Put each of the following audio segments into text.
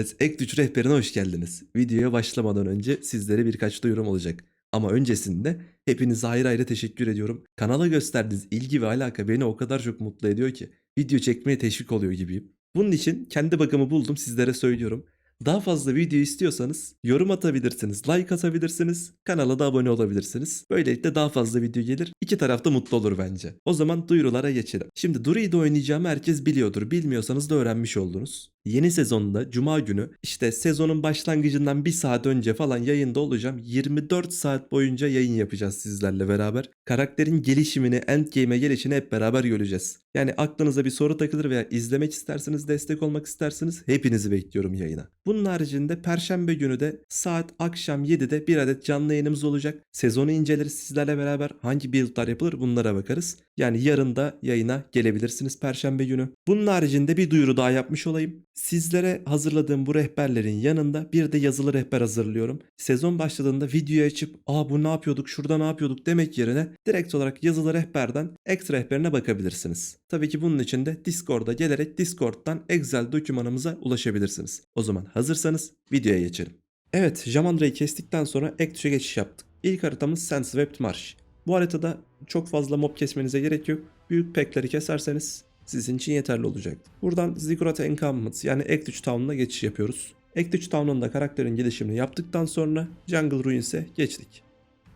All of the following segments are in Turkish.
Evet, Ek 3 rehberine hoş geldiniz. Videoya başlamadan önce sizlere birkaç duyurum olacak. Ama öncesinde hepinize ayrı ayrı teşekkür ediyorum. Kanala gösterdiğiniz ilgi ve alaka beni o kadar çok mutlu ediyor ki video çekmeye teşvik oluyor gibiyim. Bunun için kendi bakımı buldum sizlere söylüyorum. Daha fazla video istiyorsanız yorum atabilirsiniz, like atabilirsiniz, kanala da abone olabilirsiniz. Böylelikle daha fazla video gelir. İki taraf da mutlu olur bence. O zaman duyurulara geçelim. Şimdi Druid'i oynayacağımı herkes biliyordur. Bilmiyorsanız da öğrenmiş oldunuz. Yeni sezonda Cuma günü işte sezonun başlangıcından bir saat önce falan yayında olacağım. 24 saat boyunca yayın yapacağız sizlerle beraber. Karakterin gelişimini, endgame'e gelişini hep beraber göreceğiz. Yani aklınıza bir soru takılır veya izlemek isterseniz, destek olmak isterseniz hepinizi bekliyorum yayına. Bunun haricinde Perşembe günü de saat akşam 7'de bir adet canlı yayınımız olacak. Sezonu inceleriz sizlerle beraber. Hangi build'lar yapılır bunlara bakarız. Yani yarın da yayına gelebilirsiniz Perşembe günü. Bunun haricinde bir duyuru daha yapmış olayım. Sizlere hazırladığım bu rehberlerin yanında bir de yazılı rehber hazırlıyorum. Sezon başladığında videoyu açıp aa bu ne yapıyorduk şurada ne yapıyorduk demek yerine direkt olarak yazılı rehberden ekstra rehberine bakabilirsiniz. Tabii ki bunun için de Discord'a gelerek Discord'dan Excel dokümanımıza ulaşabilirsiniz. O zaman hazırsanız videoya geçelim. Evet, Jamandra'yı kestikten sonra Actuş'a geçiş yaptık. İlk haritamız Senswept Marsh. Bu haritada çok fazla mob kesmenize gerek yok. Büyük pekleri keserseniz sizin için yeterli olacak. Buradan Ziggurat Encampment yani Act 3 Town'una geçiş yapıyoruz. Act 3 Town'un da karakterin gelişimini yaptıktan sonra Jungle Ruins'e geçtik.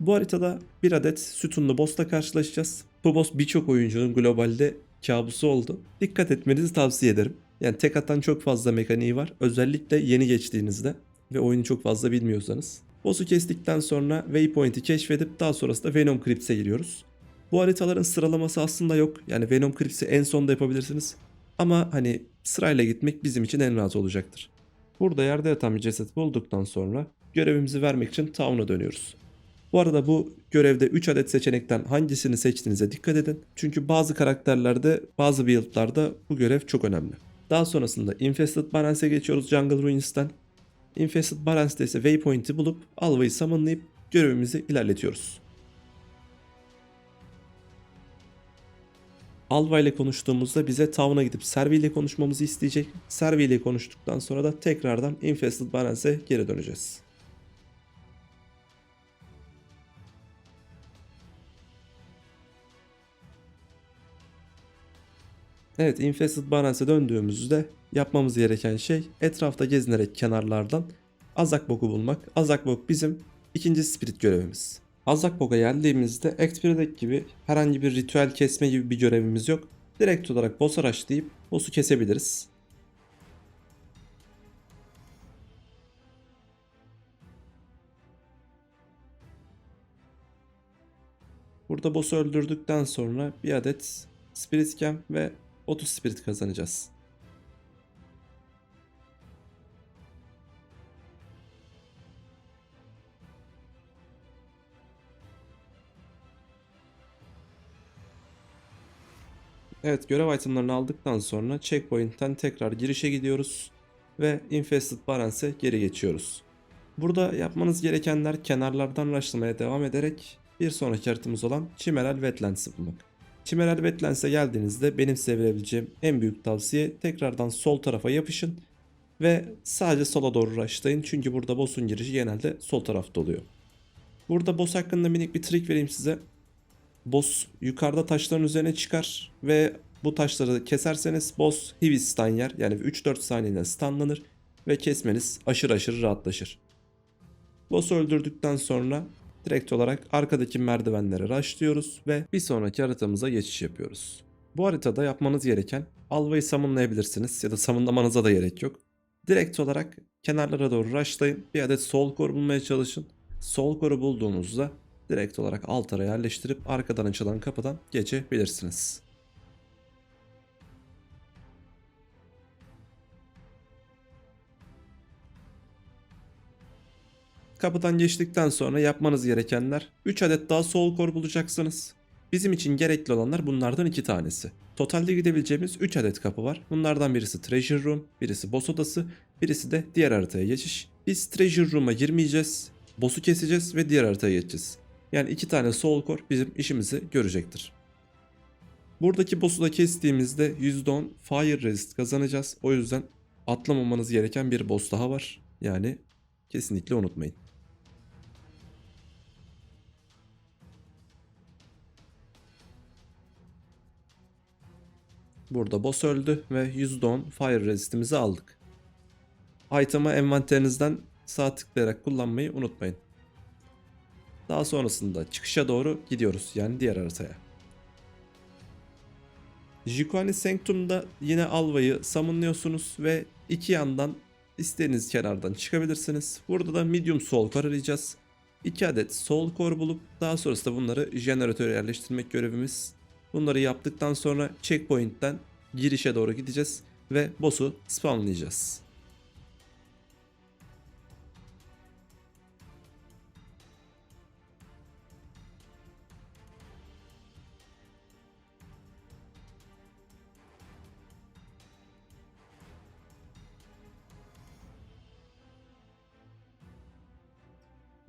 Bu haritada bir adet sütunlu boss'la karşılaşacağız. Bu boss birçok oyuncunun globalde kabusu oldu. Dikkat etmenizi tavsiye ederim. Yani tek atan çok fazla mekaniği var. Özellikle yeni geçtiğinizde ve oyunu çok fazla bilmiyorsanız. Boss'u kestikten sonra Waypoint'i keşfedip daha sonrasında Venom Crypts'e giriyoruz. Bu haritaların sıralaması aslında yok. Yani Venom Crypts'i en sonda yapabilirsiniz. Ama hani sırayla gitmek bizim için en rahat olacaktır. Burada yerde yatan bir ceset bulduktan sonra görevimizi vermek için Town'a dönüyoruz. Bu arada bu görevde 3 adet seçenekten hangisini seçtiğinize dikkat edin. Çünkü bazı karakterlerde, bazı build'larda bu görev çok önemli. Daha sonrasında Infested Balance'e geçiyoruz Jungle Ruins'ten. Infested Balance'de ise Waypoint'i bulup Alva'yı summonlayıp görevimizi ilerletiyoruz. Alva ile konuştuğumuzda bize Town'a gidip Servi ile konuşmamızı isteyecek. Servi ile konuştuktan sonra da tekrardan Infested Balance'e geri döneceğiz. Evet Infested Balance'e döndüğümüzde yapmamız gereken şey etrafta gezinerek kenarlardan Azakbok'u bulmak. Azakbok bizim ikinci spirit görevimiz. Azakbok'a geldiğimizde Act 1'deki gibi herhangi bir ritüel kesme gibi bir görevimiz yok. Direkt olarak boss araçlayıp boss'u kesebiliriz. Burada boss'u öldürdükten sonra bir adet Spirit Gem ve 30 Spirit kazanacağız. Evet görev itemlarını aldıktan sonra checkpoint'ten tekrar girişe gidiyoruz ve Infested Balance'e geri geçiyoruz. Burada yapmanız gerekenler kenarlardan rushlamaya devam ederek bir sonraki haritamız olan Chimeral Wetlands'ı bulmak. Chimeral Wetlands'e geldiğinizde benim size en büyük tavsiye tekrardan sol tarafa yapışın ve sadece sola doğru rushlayın çünkü burada boss'un girişi genelde sol tarafta oluyor. Burada boss hakkında minik bir trik vereyim size. Boss yukarıda taşların üzerine çıkar ve bu taşları keserseniz boss heavy stun yer. Yani 3-4 saniyede stunlanır ve kesmeniz aşırı aşırı rahatlaşır. Boss'u öldürdükten sonra direkt olarak arkadaki merdivenlere rushlıyoruz ve bir sonraki haritamıza geçiş yapıyoruz. Bu haritada yapmanız gereken Alva'yı summonlayabilirsiniz ya da summonlamanıza da gerek yok. Direkt olarak kenarlara doğru rushlayın. Bir adet soul core bulmaya çalışın. Soul core'u bulduğunuzda direkt olarak altara yerleştirip arkadan açılan kapıdan geçebilirsiniz. Kapıdan geçtikten sonra yapmanız gerekenler 3 adet daha soul core bulacaksınız. Bizim için gerekli olanlar bunlardan 2 tanesi. Totalde gidebileceğimiz 3 adet kapı var. Bunlardan birisi Treasure Room, birisi Boss Odası, birisi de diğer haritaya geçiş. Biz Treasure Room'a girmeyeceğiz. Boss'u keseceğiz ve diğer haritaya geçeceğiz. Yani iki tane Soul Core bizim işimizi görecektir. Buradaki boss'u da kestiğimizde %10 Fire Resist kazanacağız. O yüzden atlamamanız gereken bir boss daha var. Yani kesinlikle unutmayın. Burada boss öldü ve %10 fire resistimizi aldık. Item'ı envanterinizden sağ tıklayarak kullanmayı unutmayın. Daha sonrasında çıkışa doğru gidiyoruz yani diğer haritaya. Jikuani Sanctum'da yine Alva'yı summonluyorsunuz ve iki yandan istediğiniz kenardan çıkabilirsiniz. Burada da Medium Soul Core arayacağız. 2 adet Soul Core bulup daha sonrasında bunları jeneratöre yerleştirmek görevimiz. Bunları yaptıktan sonra checkpoint'ten girişe doğru gideceğiz ve boss'u spawnlayacağız.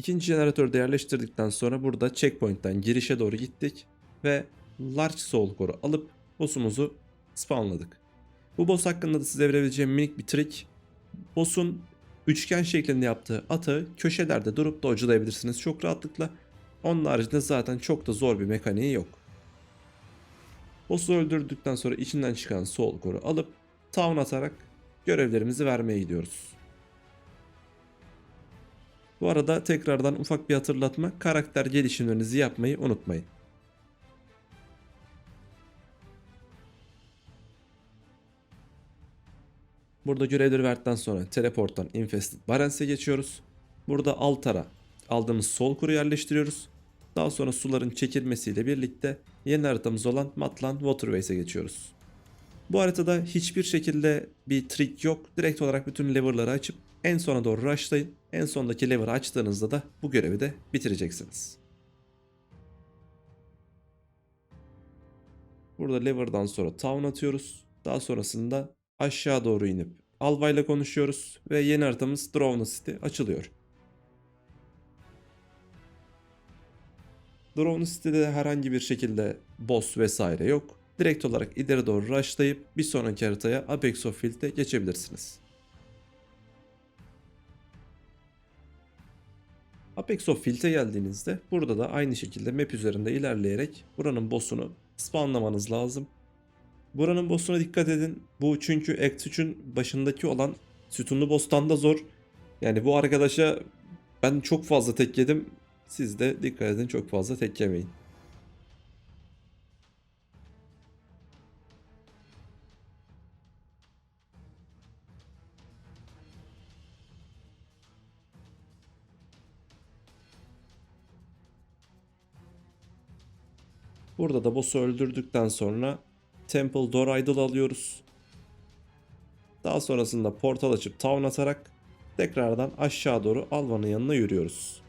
İkinci jeneratörü de yerleştirdikten sonra burada checkpoint'ten girişe doğru gittik ve Large Soul Core'u alıp boss'umuzu spawnladık. Bu boss hakkında da size verebileceğim minik bir trik. Boss'un üçgen şeklinde yaptığı atağı köşelerde durup dodge'layabilirsiniz çok rahatlıkla. Onun haricinde zaten çok da zor bir mekaniği yok. Boss'u öldürdükten sonra içinden çıkan Soul Core'u alıp town atarak görevlerimizi vermeye gidiyoruz. Bu arada tekrardan ufak bir hatırlatma. Karakter gelişimlerinizi yapmayı unutmayın. Burada görevleri verdikten sonra teleporttan Infested Barence'e geçiyoruz. Burada altara aldığımız sol kuru yerleştiriyoruz. Daha sonra suların çekilmesiyle birlikte yeni haritamız olan Matlan Waterways'e geçiyoruz. Bu haritada hiçbir şekilde bir trik yok. Direkt olarak bütün lever'ları açıp en sona doğru rushlayın. En sondaki lever'ı açtığınızda da bu görevi de bitireceksiniz. Burada lever'dan sonra town atıyoruz. Daha sonrasında aşağı doğru inip Alva konuşuyoruz ve yeni haritamız Drowna City açılıyor. Drowna City'de herhangi bir şekilde boss vesaire yok. Direkt olarak ileri doğru rushlayıp bir sonraki haritaya Apex of Field'e geçebilirsiniz. Apex of Field'e geldiğinizde burada da aynı şekilde map üzerinde ilerleyerek buranın boss'unu spawnlamanız lazım. Buranın boss'una dikkat edin. Bu çünkü Act 3'ün başındaki olan sütunlu boss'tan da zor. Yani bu arkadaşa ben çok fazla tek yedim. Siz de dikkat edin çok fazla tek yemeyin. Burada da boss'u öldürdükten sonra Temple Door alıyoruz. Daha sonrasında portal açıp town atarak tekrardan aşağı doğru Alvan'ın yanına yürüyoruz.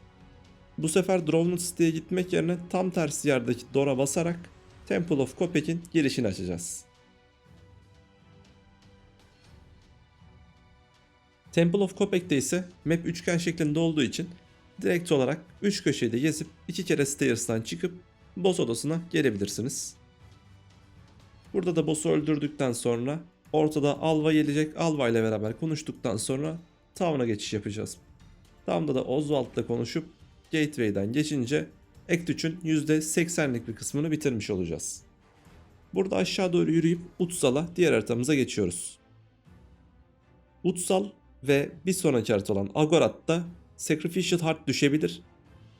Bu sefer Drowned City'ye gitmek yerine tam tersi yerdeki Door'a basarak Temple of Kopek'in girişini açacağız. Temple of Kopek'te ise map üçgen şeklinde olduğu için direkt olarak 3 köşeyi de gezip 2 kere stairs'tan çıkıp boss odasına gelebilirsiniz. Burada da boss'u öldürdükten sonra ortada Alva gelecek. Alva ile beraber konuştuktan sonra Town'a geçiş yapacağız. Town'da da Oswald'la konuşup Gateway'den geçince Act 3'ün %80'lik bir kısmını bitirmiş olacağız. Burada aşağı doğru yürüyüp Utsal'a diğer haritamıza geçiyoruz. Utsal ve bir sonraki harita olan Agorat'ta Sacrificial Heart düşebilir.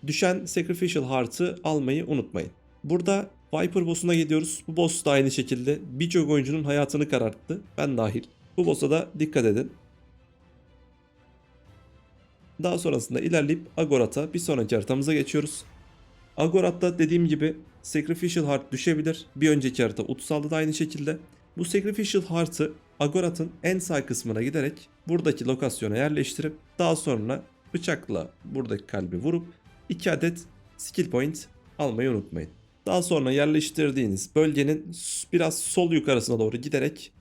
Düşen Sacrificial Heart'ı almayı unutmayın. Burada Viper boss'una gidiyoruz. Bu boss da aynı şekilde birçok oyuncunun hayatını kararttı. Ben dahil. Bu boss'a da dikkat edin. Daha sonrasında ilerleyip Agorat'a bir sonraki haritamıza geçiyoruz. Agorat'ta dediğim gibi Sacrificial Heart düşebilir. Bir önceki harita Utsal'da da aynı şekilde. Bu Sacrificial Heart'ı Agorat'ın en sağ kısmına giderek buradaki lokasyona yerleştirip daha sonra bıçakla buradaki kalbi vurup 2 adet skill point almayı unutmayın. Daha sonra yerleştirdiğiniz bölgenin biraz sol yukarısına doğru giderek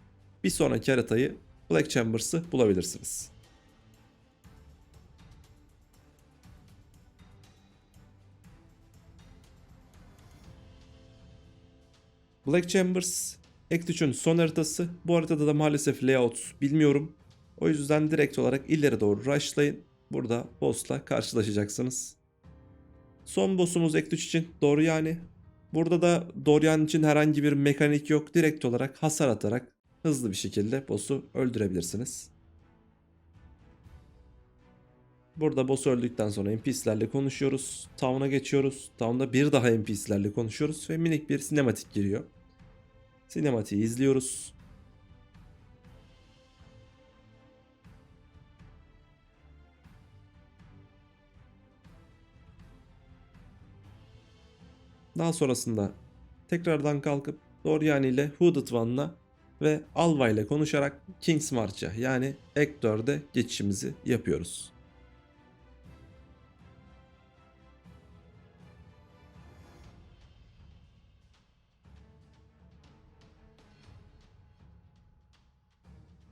bir sonraki haritayı Black Chambers'ı bulabilirsiniz. Black Chambers Act 3'ün son haritası. Bu haritada da maalesef layout bilmiyorum. O yüzden direkt olarak ileri doğru rushlayın. Burada boss'la karşılaşacaksınız. Son boss'umuz Ektuç için doğru yani. Burada da Dorian için herhangi bir mekanik yok. Direkt olarak hasar atarak hızlı bir şekilde boss'u öldürebilirsiniz. Burada boss öldükten sonra NPC'lerle konuşuyoruz. Town'a geçiyoruz. Town'da bir daha NPC'lerle konuşuyoruz ve minik bir sinematik giriyor. Sinematiği izliyoruz. Daha sonrasında tekrardan kalkıp Dorian ile Hooded One'la ve Alva ile konuşarak King's March'a yani Act 4'e geçişimizi yapıyoruz.